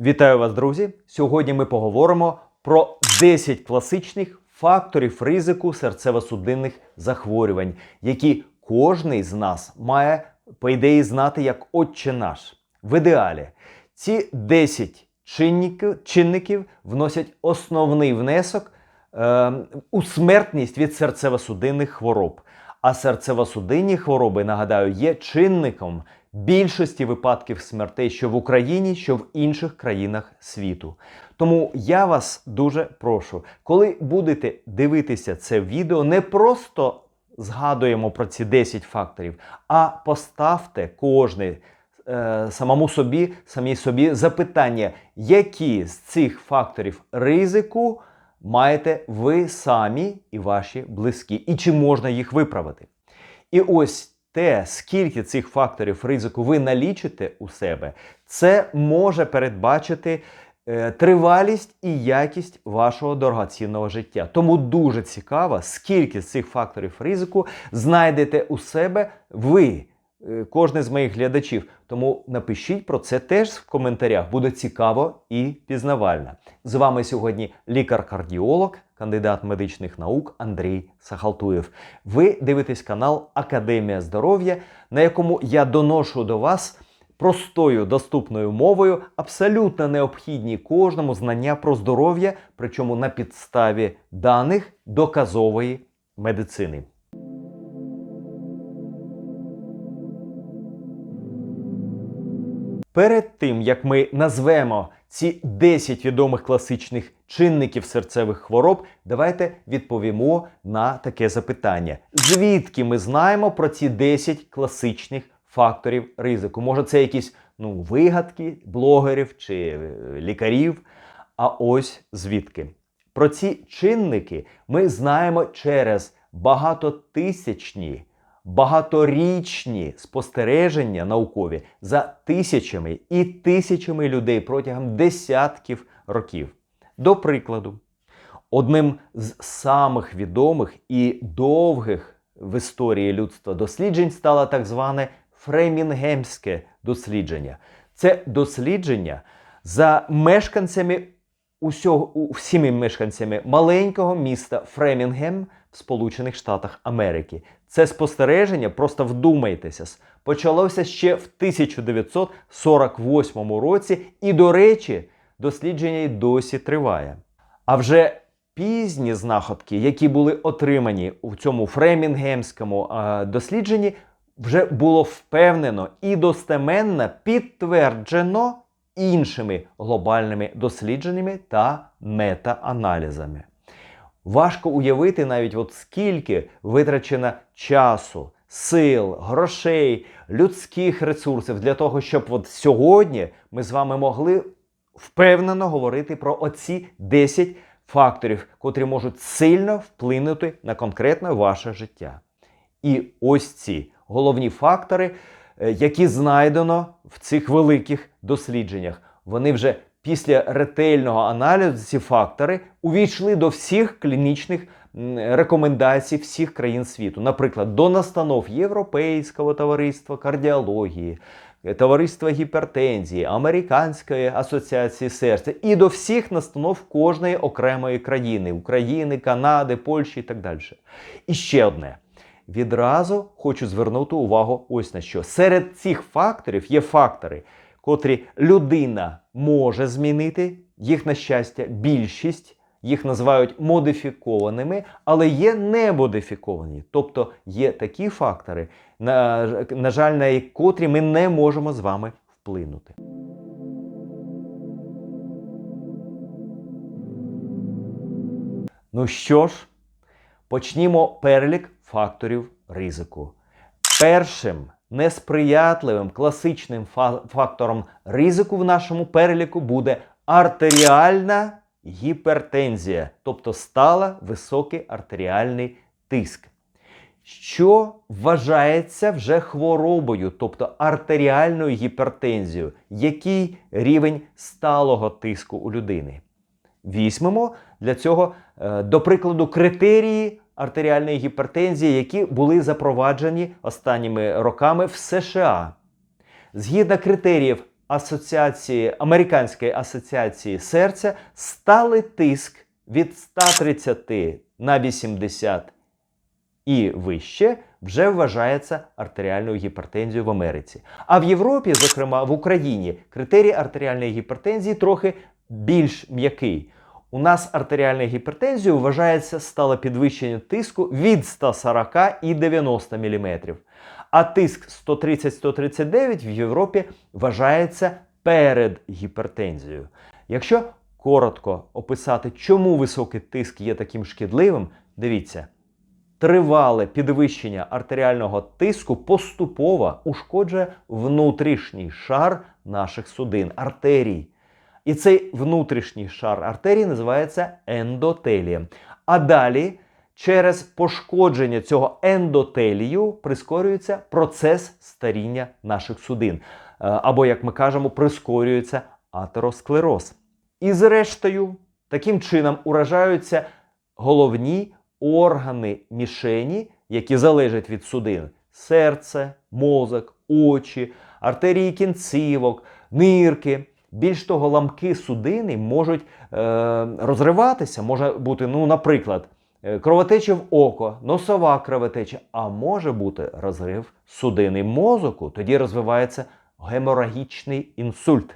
Вітаю вас, друзі! Сьогодні ми поговоримо про 10 класичних факторів ризику серцево-судинних захворювань, які кожний з нас має, по ідеї, знати як отче наш. В ідеалі ці 10 чинників, вносять основний внесок е, у смертність від серцево-судинних хвороб. А серцево-судинні хвороби, нагадаю, є чинником більшості випадків смертей, що в Україні, що в інших країнах світу. Тому я вас дуже прошу, коли будете дивитися це відео, не просто згадуємо про ці 10 факторів, а поставте кожний е, самому собі, самій собі запитання, які з цих факторів ризику маєте ви самі і ваші близькі, і чи можна їх виправити. І ось те, скільки цих факторів ризику ви налічите у себе, це може передбачити е, тривалість і якість вашого дорогоцінного життя. Тому дуже цікаво, скільки з цих факторів ризику знайдете у себе ви. е, Кожен з моїх глядачів. Тому напишіть про це теж в коментарях. Буде цікаво і пізнавально. З вами сьогодні лікар-кардіолог, кандидат медичних наук Андрій Сахалтуєв. Ви дивитесь канал Академія здоров'я, на якому я доношу до вас простою доступною мовою абсолютно необхідні кожному знання про здоров'я, причому на підставі даних доказової медицини. Перед тим як ми назвемо ці 10 відомих класичних чинників серцевих хвороб, давайте відповімо на таке запитання: звідки ми знаємо про ці 10 класичних факторів ризику? Може, це якісь ну, вигадки блогерів чи е, лікарів? А ось звідки. Про ці чинники ми знаємо через багатотисячні багаторічні спостереження наукові за тисячами і тисячами людей протягом десятків років. До прикладу, одним з самих відомих і довгих в історії людства досліджень стало так зване Фремінгемське дослідження. Це дослідження за мешканцями усього, всіми мешканцями маленького міста Фремінгем Сполучених Штатах Америки. Це спостереження, просто вдумайтеся, почалося ще в 1948 році, і, до речі, дослідження й досі триває. А вже пізні знаходки, які були отримані у цьому фремінгемському е, дослідженні, вже було впевнено і достеменно підтверджено іншими глобальними дослідженнями та мета-аналізами. Важко уявити навіть, от скільки витрачено часу, сил, грошей, людських ресурсів для того, щоб от сьогодні ми з вами могли впевнено говорити про оці 10 факторів, котрі можуть сильно вплинути на конкретне ваше життя. І ось ці головні фактори, е, які знайдено в цих великих дослідженнях, вони вже після ретельного аналізу ці фактори увійшли до всіх клінічних рекомендацій всіх країн світу, наприклад, до настанов Європейського товариства кардіології, Товариства гіпертензії, Американської асоціації серця і до всіх настанов кожної окремої країни України, Канади, Польщі і так далі. І ще одне. Відразу хочу звернути увагу ось на що. Серед цих факторів є фактори, котрі людина може змінити, їх, на щастя, більшість, їх називають модифікованими, але є немодифіковані. Тобто є такі фактори, на, на жаль, на котрі ми не можемо з вами вплинути. Ну що ж, почнімо перелік факторів ризику. Першим несприятливим класичним фа- фактором ризику в нашому переліку буде артеріальна гіпертензія, тобто стала високий артеріальний тиск. Що вважається вже хворобою, тобто артеріальною гіпертензією, який рівень сталого тиску у людини? Візьмемо для цього, е, до прикладу, критерії артеріальної гіпертензії, які були запроваджені останніми роками в США. Згідно критеріїв асоціації, Американської асоціації серця стали тиск від 130 на 80 і вище вже вважається артеріальною гіпертензією в Америці. А в Європі, зокрема в Україні, критерій артеріальної гіпертензії трохи більш м'який. У нас артеріальна гіпертензія вважається стало підвищення тиску від 140 і 90 мм. А тиск 130-139 в Європі вважається перед гіпертензією. Якщо коротко описати, чому високий тиск є таким шкідливим, дивіться. Тривале підвищення артеріального тиску поступово ушкоджує внутрішній шар наших судин, артерій. І цей внутрішній шар артерії називається ендотелієм. А далі, через пошкодження цього ендотелію, прискорюється процес старіння наших судин. Е, Або, як ми кажемо, прискорюється атеросклероз. І зрештою, таким чином уражаються головні органи мішені, які залежать від судин: серце, мозок, очі, артерії кінцівок, нирки. Більш того, ламки судини можуть е, розриватися, може бути, ну, наприклад, е, кровотеча в око, носова кровотеча, а може бути розрив судини мозоку, тоді розвивається геморагічний інсульт.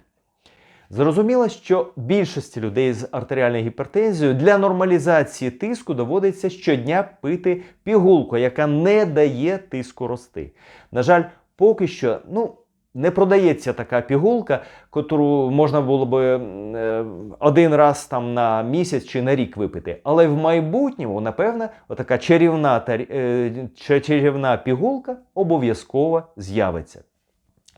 Зрозуміло, що більшості людей з артеріальною гіпертензією для нормалізації тиску доводиться щодня пити пігулку, яка не дає тиску рости. На жаль, поки що ну, не продається така пігулка, яку можна було би е, один раз там на місяць чи на рік випити. Але в майбутньому, напевно, отака чарівна, е, ча- чарівна пігулка обов'язково з'явиться.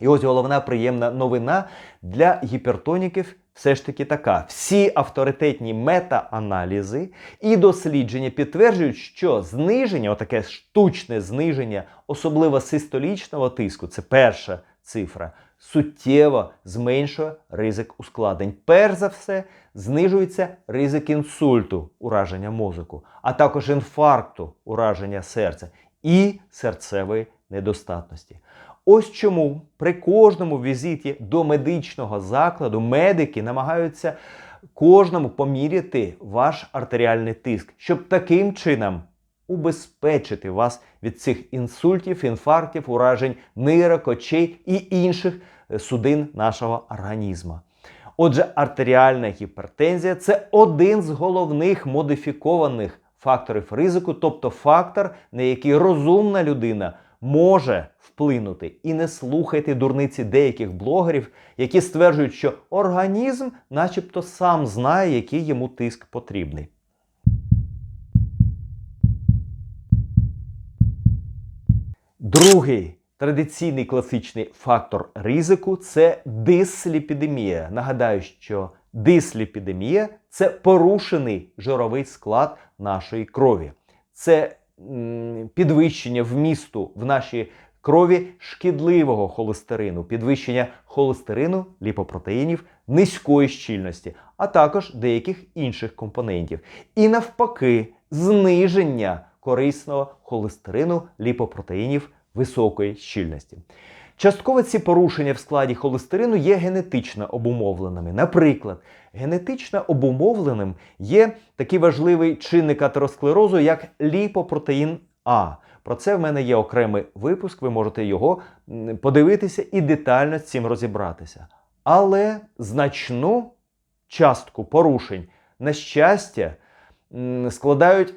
І ось головна приємна новина для гіпертоніків все ж таки така: всі авторитетні мета-аналізи і дослідження підтверджують, що зниження, отаке штучне зниження, особливо систолічного тиску, це перша цифра, суттєво зменшує ризик ускладнень. Перш за все, знижується ризик інсульту, ураження мозку, а також інфаркту, ураження серця і серцевої недостатності. Ось чому при кожному візиті до медичного закладу медики намагаються кожному поміряти ваш артеріальний тиск, щоб таким чином убезпечити вас від цих інсультів, інфарктів, уражень нирок, очей і інших е, судин нашого організму. Отже, артеріальна гіпертензія це один з головних модифікованих факторів ризику, тобто фактор, на який розумна людина може вплинути. І не слухайте дурниці деяких блогерів, які стверджують, що організм, начебто, сам знає, який йому тиск потрібний. Другий традиційний класичний фактор ризику це дисліпідемія. Нагадаю, що дисліпідемія це порушений жировий склад нашої крові. Це підвищення вмісту в нашій крові шкідливого холестерину, підвищення холестерину, ліпопротеїнів, низької щільності, а також деяких інших компонентів. І навпаки, зниження корисного холестерину, ліпопротеїнів високої щільності. Частково ці порушення в складі холестерину є генетично обумовленими. Наприклад, генетично обумовленим є такий важливий чинник атеросклерозу, як ліпопротеїн А. Про це в мене є окремий випуск, ви можете його подивитися і детально з цим розібратися. Але значну частку порушень, на щастя, складають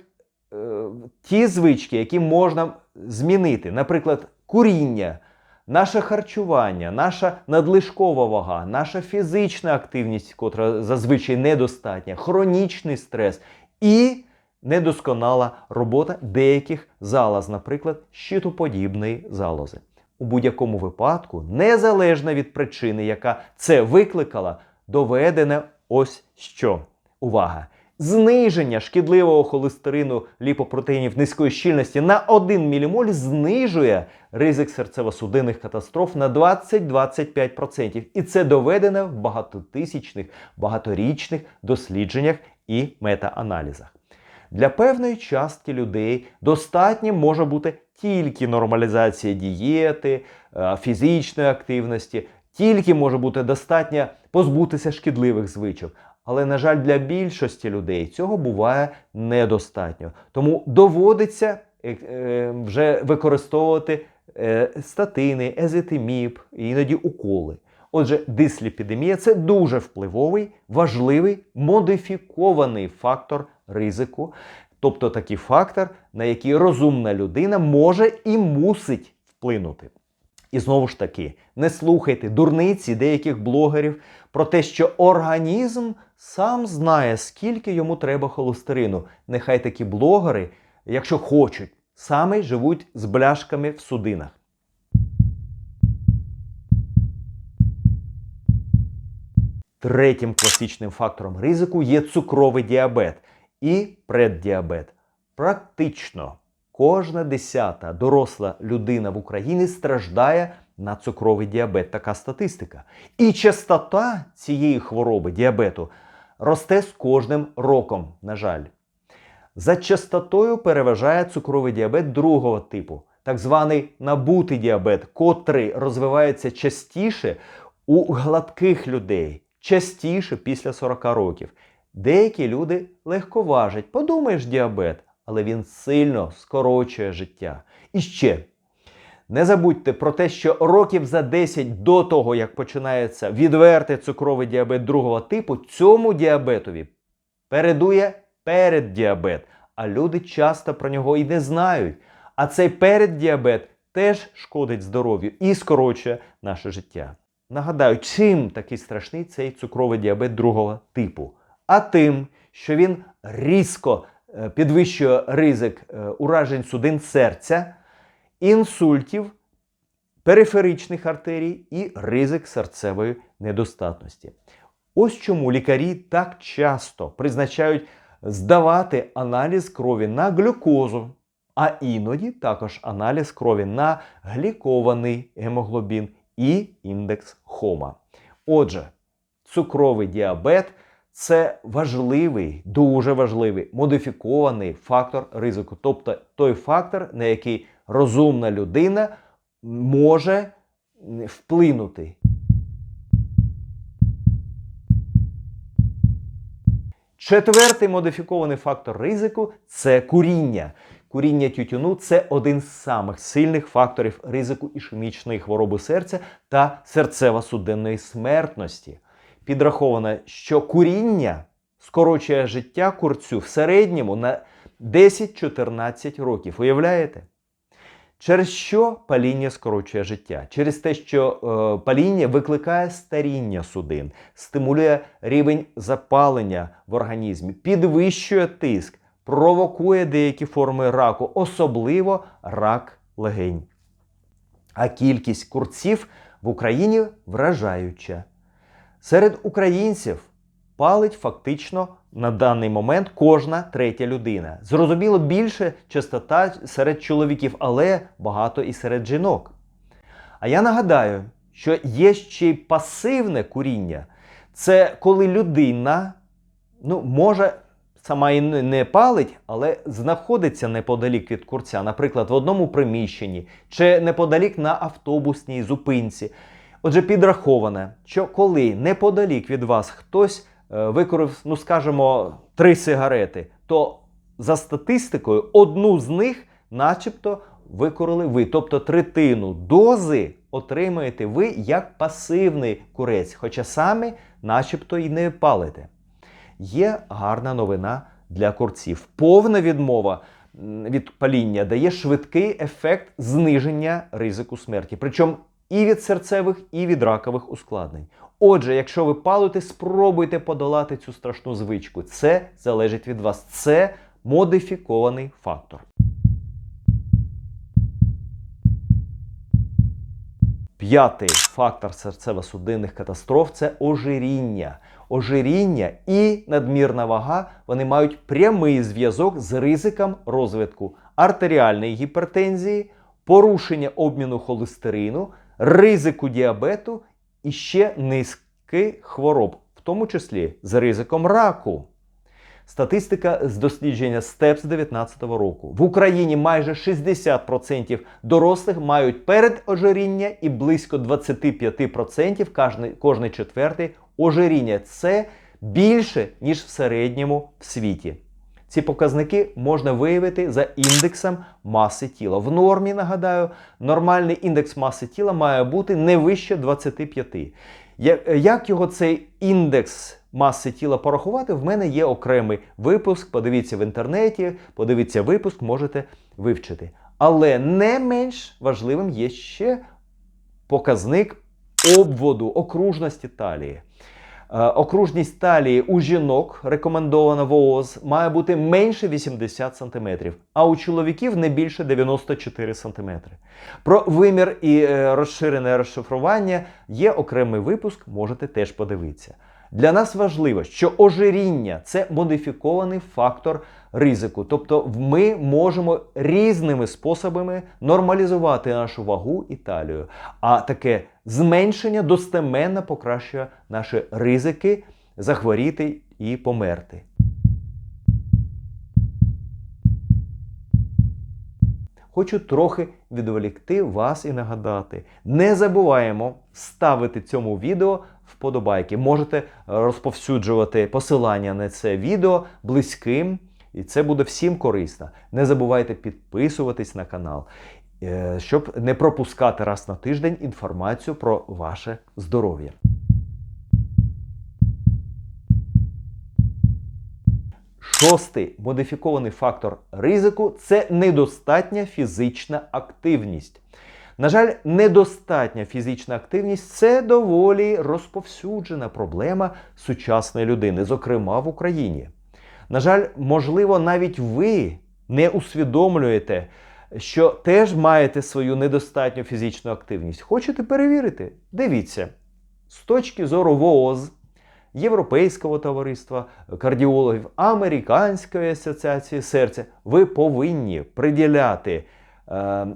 е, ті звички, які можна змінити. Наприклад, куріння, наше харчування, наша надлишкова вага, наша фізична активність, котра зазвичай недостатня, хронічний стрес і недосконала робота деяких залоз, наприклад, щитоподібної залози. У будь-якому випадку, незалежно від причини, яка це викликала, доведене ось що. Увага! Зниження шкідливого холестерину ліпопротеїнів низької щільності на 1 мілімоль знижує ризик серцево-судинних катастроф на 20-25%. І це доведено в багатотисячних, багаторічних дослідженнях і мета-аналізах. Для певної частки людей достатньо може бути тільки нормалізація дієти, е, фізичної активності, Тільки може бути достатньо позбутися шкідливих звичок. Але, на жаль, для більшості людей цього буває недостатньо. Тому доводиться е, е, вже використовувати е, статини, езетиміп, іноді уколи. Отже, дисліпідемія це дуже впливовий, важливий, модифікований фактор ризику, тобто такий фактор, на який розумна людина може і мусить вплинути. І знову ж таки, не слухайте дурниці деяких блогерів про те, що організм сам знає, скільки йому треба холестерину. Нехай такі блогери, якщо хочуть, саме живуть з бляшками в судинах. Третім класичним фактором ризику є цукровий діабет і преддіабет. Практично кожна десята доросла людина в Україні страждає на цукровий діабет. Така статистика. І частота цієї хвороби діабету росте з кожним роком, на жаль. За частотою переважає цукровий діабет другого типу, так званий набутий діабет, котрий розвивається частіше у гладких людей, частіше після 40 років. Деякі люди легко важать, подумаєш діабет, але він сильно скорочує життя. І ще не забудьте про те, що років за 10 до того, як починається відвертий цукровий діабет другого типу, цьому діабетові передує переддіабет. А люди часто про нього і не знають. А цей переддіабет теж шкодить здоров'ю і скорочує наше життя. Нагадаю, чим такий страшний цей цукровий діабет другого типу? А тим, що він різко підвищує ризик е, уражень судин серця, інсультів, периферичних артерій і ризик серцевої недостатності. Ось чому лікарі так часто призначають здавати аналіз крові на глюкозу, а іноді також аналіз крові на глікований гемоглобін і індекс Хома. Отже, цукровий діабет це важливий, дуже важливий модифікований фактор ризику, тобто той фактор, на який розумна людина може вплинути. Четвертий модифікований фактор ризику це куріння. Куріння тютюну це один з самих сильних факторів ризику ішемічної хвороби серця та серцево-судинної смертності. Підраховано, що куріння скорочує життя курцю в середньому на 10-14 років. Уявляєте? Через що паління скорочує життя? Через те, що е, паління викликає старіння судин, стимулює рівень запалення в організмі, підвищує тиск, провокує деякі форми раку, особливо рак легень. А кількість курців в Україні вражаюча. Серед українців палить фактично на даний момент кожна третя людина. Зрозуміло, більше частота серед чоловіків, але багато і серед жінок. А я нагадаю, що є ще й пасивне куріння. Це коли людина ну, може сама і не палить, але знаходиться неподалік від курця, наприклад, в одному приміщенні чи неподалік на автобусній зупинці. Отже, підраховане, що коли неподалік від вас хтось е, викорив, ну скажімо, три сигарети, то за статистикою одну з них, начебто, викорили ви. Тобто третину дози отримаєте ви як пасивний курець, хоча самі, начебто, і не палите. Є гарна новина для курців. Повна відмова від паління дає швидкий ефект зниження ризику смерті. Причому і від серцевих, і від ракових ускладнень. Отже, якщо ви палите, спробуйте подолати цю страшну звичку. Це залежить від вас. Це модифікований фактор. П'ятий фактор серцево-судинних катастроф це ожиріння. Ожиріння і надмірна вага вони мають прямий зв'язок з ризиком розвитку артеріальної гіпертензії, порушення обміну холестерину, ризику діабету і ще низки хвороб, в тому числі з ризиком раку. Статистика з дослідження СТЕП з 2019 року. В Україні майже 60% дорослих мають передожиріння і близько 25% кожний, кожний четвертий ожиріння. Це більше, ніж в середньому в світі. Ці показники можна виявити за індексом маси тіла. В нормі, нагадаю, нормальний індекс маси тіла має бути не вище 25. Як його цей індекс маси тіла порахувати? В мене є окремий випуск. Подивіться в інтернеті, подивіться випуск, можете вивчити. Але не менш важливим є ще показник обводу, окружності талії. Е, Окружність талії у жінок, рекомендована ВООЗ, має бути менше 80 см, а у чоловіків не більше 94 см. Про вимір і е, розширене розшифрування є окремий випуск, можете теж подивитися. Для нас важливо, що ожиріння це модифікований фактор ризику. Тобто ми можемо різними способами нормалізувати нашу вагу і талію. А таке зменшення достеменно покращує наші ризики захворіти і померти. Хочу трохи відволікти вас і нагадати. Не забуваємо ставити цьому відео вподобайки. Можете розповсюджувати посилання на це відео близьким, і це буде всім корисно. Не забувайте підписуватись на канал, е, щоб не пропускати раз на тиждень інформацію про ваше здоров'я. Шостий модифікований фактор ризику це недостатня фізична активність. На жаль, недостатня фізична активність це доволі розповсюджена проблема сучасної людини, зокрема в Україні. На жаль, можливо, навіть ви не усвідомлюєте, що теж маєте свою недостатню фізичну активність. Хочете перевірити? Дивіться, з точки зору ВООЗ, Європейського товариства кардіологів, Американської асоціації серця, ви повинні приділяти е, е,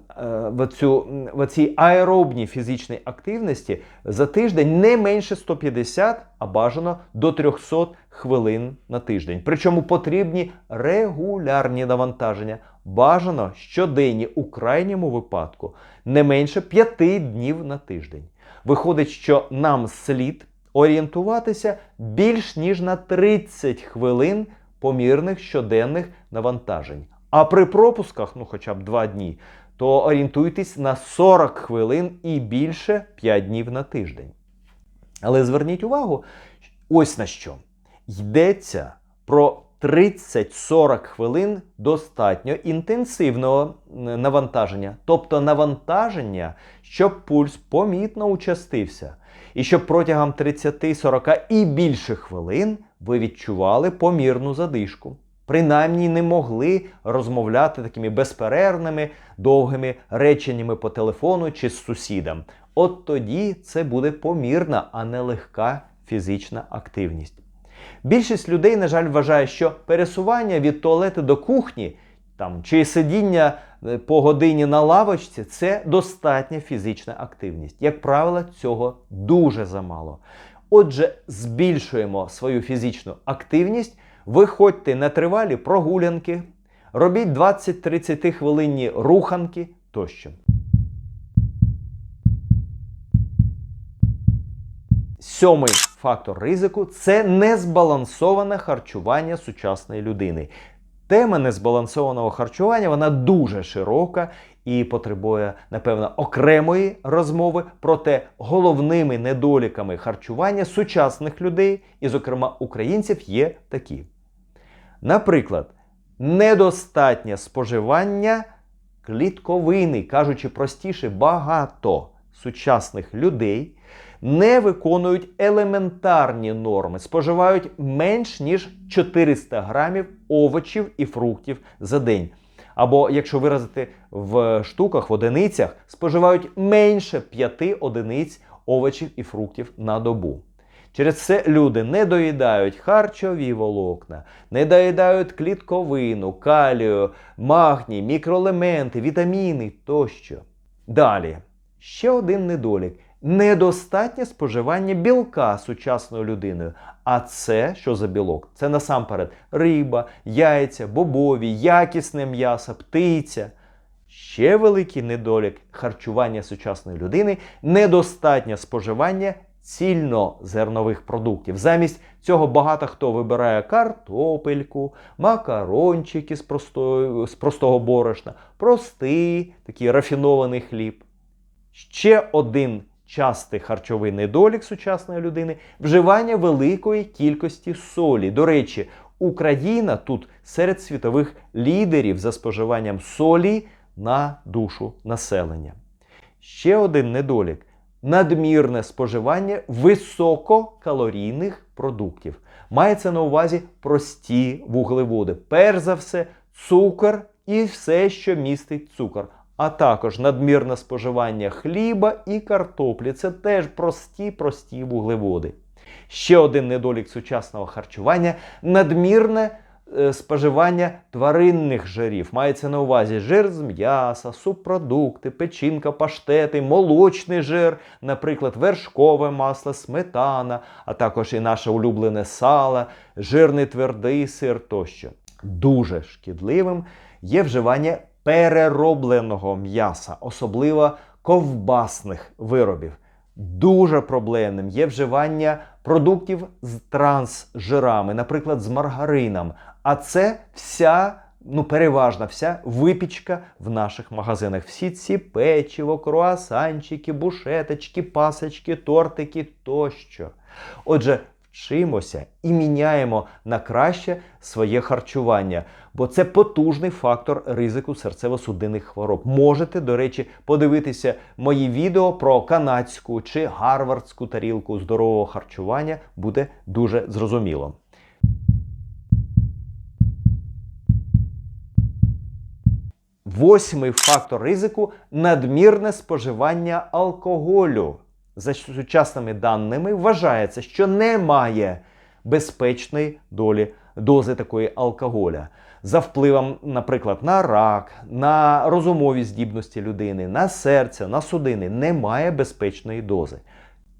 в, цю, в цій аеробній фізичній активності за тиждень не менше 150, а бажано до 300 хвилин на тиждень. Причому потрібні регулярні навантаження. Бажано щоденні у крайньому випадку не менше 5 днів на тиждень. Виходить, що нам слід орієнтуватися більш ніж на 30 хвилин помірних щоденних навантажень. А при пропусках, ну хоча б 2 дні, то орієнтуйтесь на 40 хвилин і більше 5 днів на тиждень. Але зверніть увагу, ось на що. Йдеться про 30-40 хвилин достатньо інтенсивного е, навантаження, тобто навантаження, щоб пульс помітно участився, і щоб протягом 30-40 і більше хвилин ви відчували помірну задишку. Принаймні не могли розмовляти такими безперервними довгими реченнями по телефону чи з сусідом. От тоді це буде помірна, а не легка фізична активність. Більшість людей, на жаль, вважає, що пересування від туалету до кухні там, чи сидіння по годині на лавочці це достатня фізична активність. Як правило, цього дуже замало. Отже, збільшуємо свою фізичну активність, виходьте на тривалі прогулянки, робіть 20-30 хвилинні руханки тощо. Сьомий фактор ризику це незбалансоване харчування сучасної людини. Тема незбалансованого харчування вона дуже широка і потребує, напевно, окремої розмови. Проте головними недоліками харчування сучасних людей, і, зокрема, українців, є такі. Наприклад, недостатнє споживання клітковини, кажучи простіше, багато сучасних людей не виконують елементарні норми, споживають менш ніж 400 грамів овочів і фруктів за день. Або, якщо виразити в штуках, в одиницях, споживають менше 5 одиниць овочів і фруктів на добу. Через це люди не доїдають харчові волокна, не доїдають клітковину, калію, магній, мікроелементи, вітаміни тощо. Далі, ще один недолік. Недостатнє споживання білка сучасною людиною. А це що за білок? Це насамперед риба, яйця, бобові, якісне м'ясо, птиця. Ще великий недолік харчування сучасної людини недостатнє споживання цільнозернових продуктів. Замість цього багато хто вибирає картопельку, макарончики з, простої, з простого борошна, простий такий рафінований хліб. Ще один частий харчовий недолік сучасної людини вживання великої кількості солі. До речі, Україна тут серед світових лідерів за споживанням солі на душу населення. Ще один недолік надмірне споживання висококалорійних продуктів. Мається на увазі прості вуглеводи. Перш за все, цукор і все, що містить цукор. А також надмірне споживання хліба і картоплі. Це теж прості прості вуглеводи. Ще один недолік сучасного харчування надмірне е, споживання тваринних жирів. Мається на увазі жир з м'яса, субпродукти, печінка, паштети, молочний жир, наприклад, вершкове масло, сметана, а також і наше улюблене сало, жирний твердий сир тощо. Дуже шкідливим є вживання переробленого м'яса, особливо ковбасних виробів. Дуже проблемним є вживання продуктів з трансжирами, наприклад, з маргарином. А це вся, ну переважна вся випічка в наших магазинах. Всі ці печиво, круасанчики, бушеточки, пасочки, тортики тощо. Отже, вчимося і міняємо на краще своє харчування, бо це потужний фактор ризику серцево-судинних хвороб. Можете, до речі, подивитися мої відео про канадську чи гарвардську тарілку здорового харчування, буде дуже зрозуміло. Восьмий фактор ризику надмірне споживання алкоголю. За сучасними даними вважається, що немає безпечної долі дози такої алкоголя. За впливом, наприклад, на рак, на розумові здібності людини, на серце, на судини немає безпечної дози.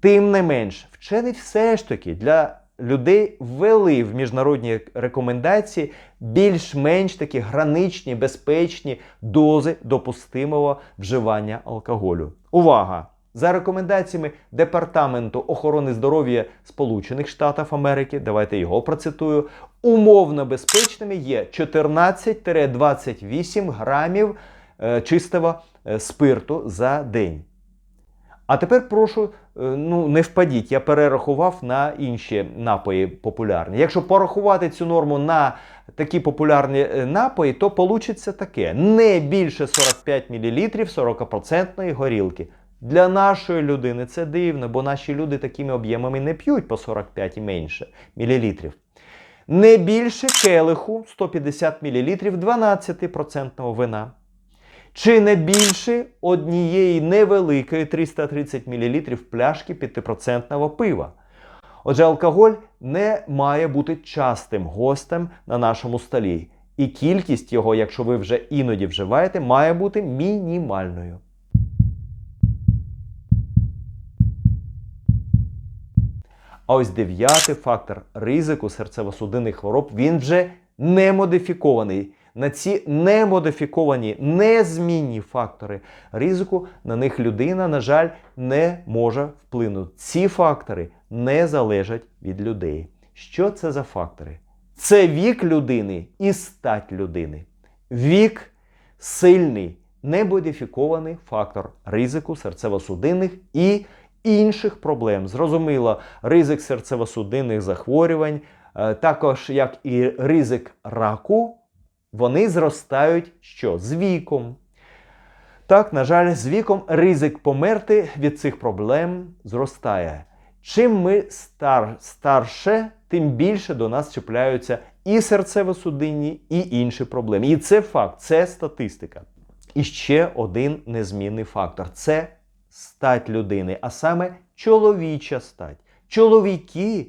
Тим не менш, вчені все ж таки для людей ввели в міжнародні рекомендації більш-менш такі граничні, безпечні дози допустимого вживання алкоголю. Увага! За рекомендаціями Департаменту охорони здоров'я Сполучених Штатів Америки, давайте його процитую, умовно безпечними є 14-28 грамів е, чистого е, спирту за день. А тепер прошу, е, ну не впадіть, я перерахував на інші напої популярні. Якщо порахувати цю норму на такі популярні напої, то получиться таке: не більше 45 мл 40% горілки. Для нашої людини це дивно, бо наші люди такими об'ємами не п'ють по 45 і менше мілілітрів. Не більше келиху 150 мл 12% вина. Чи не більше однієї невеликої 330 мл пляшки 5% пива. Отже, алкоголь не має бути частим гостем на нашому столі. І кількість його, якщо ви вже іноді вживаєте, має бути мінімальною. А ось дев'ятий фактор ризику серцево-судинних хвороб він вже не модифікований. На ці немодифіковані, незмінні фактори ризику на них людина, на жаль, не може вплинути. Ці фактори не залежать від людей. Що це за фактори? Це вік людини і стать людини. Вік сильний, немодифікований фактор ризику серцево-судинних і інших проблем. Зрозуміло, ризик серцево-судинних захворювань, е, також як і ризик раку, вони зростають що? З віком. Так, на жаль, з віком ризик померти від цих проблем зростає. Чим ми стар, старше, тим більше до нас чіпляються і серцево-судинні, і інші проблеми. І це факт, це статистика. І ще один незмінний фактор це стать людини, а саме чоловіча стать. Чоловіки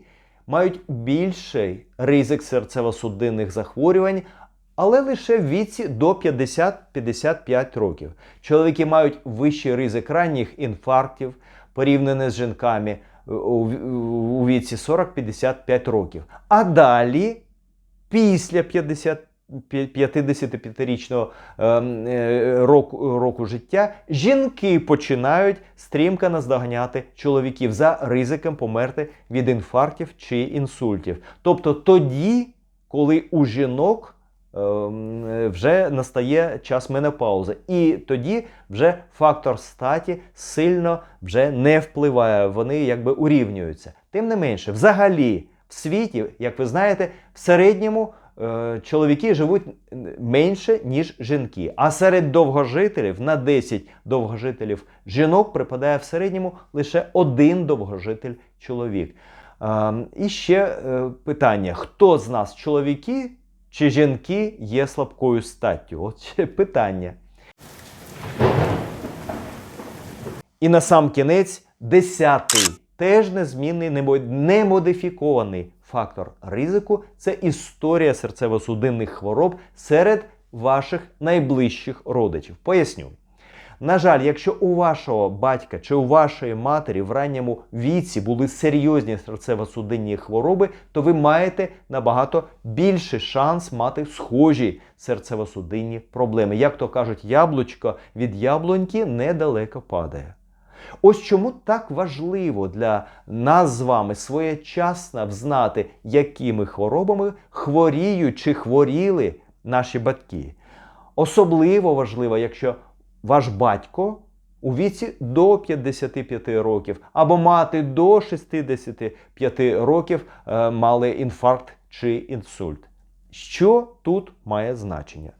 мають більший ризик серцево-судинних захворювань, але лише в віці до 50-55 років. Чоловіки мають вищий ризик ранніх інфарктів, порівняно з жінками у, віці 40-55 років. А далі, після 50 55-річного ем, е, року, року життя жінки починають стрімко наздоганяти чоловіків за ризиком померти від інфарктів чи інсультів. Тобто тоді, коли у жінок ем, вже настає час менопаузи, і тоді вже фактор статі сильно вже не впливає, вони якби урівнюються. Тим не менше, взагалі в світі, як ви знаєте, в середньому чоловіки живуть менше, ніж жінки. А серед довгожителів на 10 довгожителів жінок припадає в середньому лише один довгожитель чоловік. Е, і ще е, питання: хто з нас, чоловіки чи жінки, є слабкою статтю? От питання. І на сам кінець десятий, теж незмінний, немодифікований фактор ризику це історія серцево-судинних хвороб серед ваших найближчих родичів. Поясню. На жаль, якщо у вашого батька чи у вашої матері в ранньому віці були серйозні серцево-судинні хвороби, то ви маєте набагато більший шанс мати схожі серцево-судинні проблеми. Як то кажуть, яблучко від яблуньки недалеко падає. Ось чому так важливо для нас з вами своєчасно взнати, якими хворобами хворіють чи хворіли наші батьки. Особливо важливо, якщо ваш батько у віці до 55 років або мати до 65 років е, мали інфаркт чи інсульт. Що тут має значення?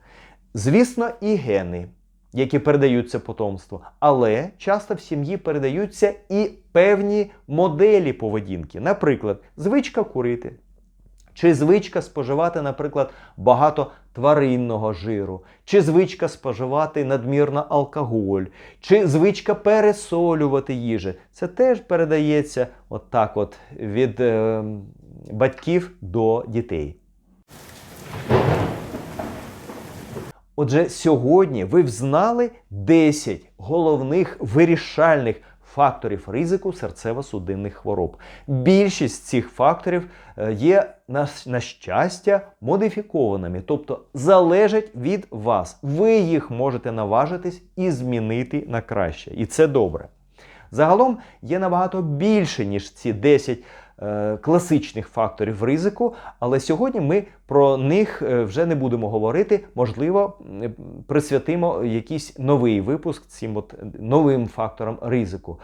Звісно, і гени, які передаються потомству, але часто в сім'ї передаються і певні моделі поведінки, наприклад, звичка курити. Чи звичка споживати, наприклад, багато тваринного жиру, чи звичка споживати надмірно алкоголь, чи звичка пересолювати їжі. Це теж передається от так от від е, батьків до дітей. Отже, сьогодні ви взнали 10 головних вирішальних факторів ризику серцево-судинних хвороб. Більшість цих факторів е, є на, щастя модифікованими, тобто залежать від вас. Ви їх можете наважитись і змінити на краще. І це добре. Загалом є набагато більше, ніж ці 10 е, класичних факторів ризику, але сьогодні ми про них е, вже не будемо говорити. Можливо, присвятимо якийсь новий випуск цим от новим факторам ризику.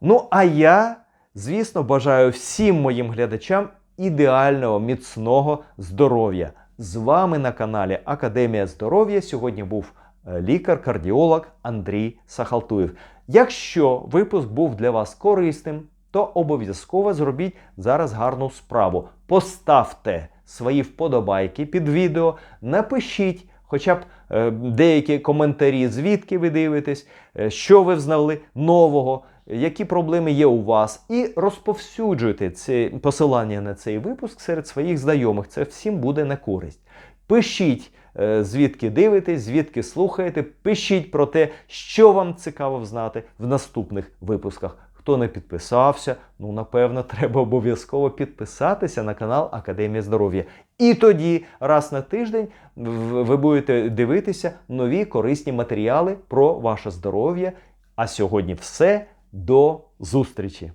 Ну, а я, звісно, бажаю всім моїм глядачам ідеального, міцного здоров'я. З вами на каналі Академія здоров'я сьогодні був е, лікар-кардіолог Андрій Сахалтуєв. Якщо випуск був для вас корисним, то обов'язково зробіть зараз гарну справу. Поставте свої вподобайки під відео, напишіть хоча б е, деякі коментарі, звідки ви дивитесь, е, що ви взнали нового, які проблеми є у вас, і розповсюджуйте це посилання на цей випуск серед своїх знайомих. Це всім буде на користь. Пишіть, е, звідки дивитесь, звідки слухаєте. Пишіть про те, що вам цікаво взнати в наступних випусках. Хто не підписався, ну напевно, треба обов'язково підписатися на канал Академія здоров'я. І тоді раз на тиждень ви будете дивитися нові корисні матеріали про ваше здоров'я. А сьогодні все. До зустрічі!